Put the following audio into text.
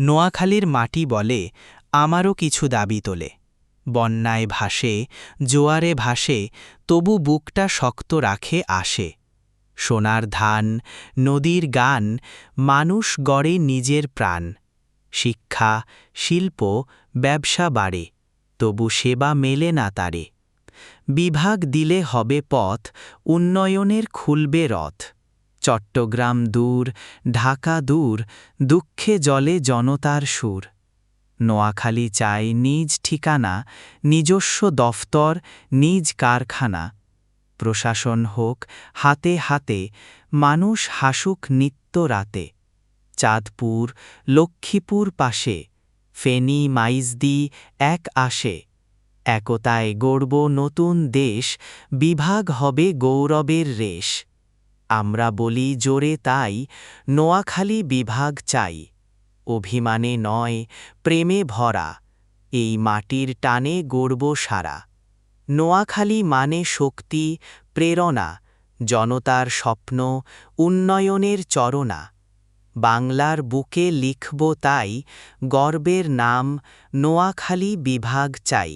নোয়াখালীর মাটি বলে আমারও কিছু দাবি তোলে। বন্যায় ভাসে, জোয়ারে ভাসে, তবু বুকটা শক্ত রাখে, আসে। সোনার ধান, নদীর গান, মানুষ গড়ে নিজের প্রাণ। শিক্ষা, শিল্প, ব্যবসা বাড়ে, তবু সেবা মেলে না তারে। বিভাগ দিলে হবে পথ, উন্নয়নের খুলবে রথ। চট্টগ্রাম দূর, ঢাকা দূর, দুঃখে জলে জনতার সুর। নোয়াখালী চাই নিজ ঠিকানা, নিজস্ব দফতর, নিজ কারখানা। প্রশাসন হোক হাতে হাতে, মানুষ হাসুক নিত্য রাতে। চাঁদপুর, লক্ষ্মীপুর পাশে, ফেনী মাইজদি এক আসে। একতায় গড়ব নতুন দেশ, বিভাগ হবে গৌরবের রেশ। আমরা বলি জোরে তাই, নোয়াখালী বিভাগ চাই। অভিমানে নয়, প্রেমে ভরা, এই মাটির টানে গড়ব সারা। নোয়াখালী মানে শক্তি, প্রেরণা, জনতার স্বপ্ন, উন্নয়নের চরণা। বাংলার বুকে লিখব তাই, গর্বের নাম, নোয়াখালী বিভাগ চাই।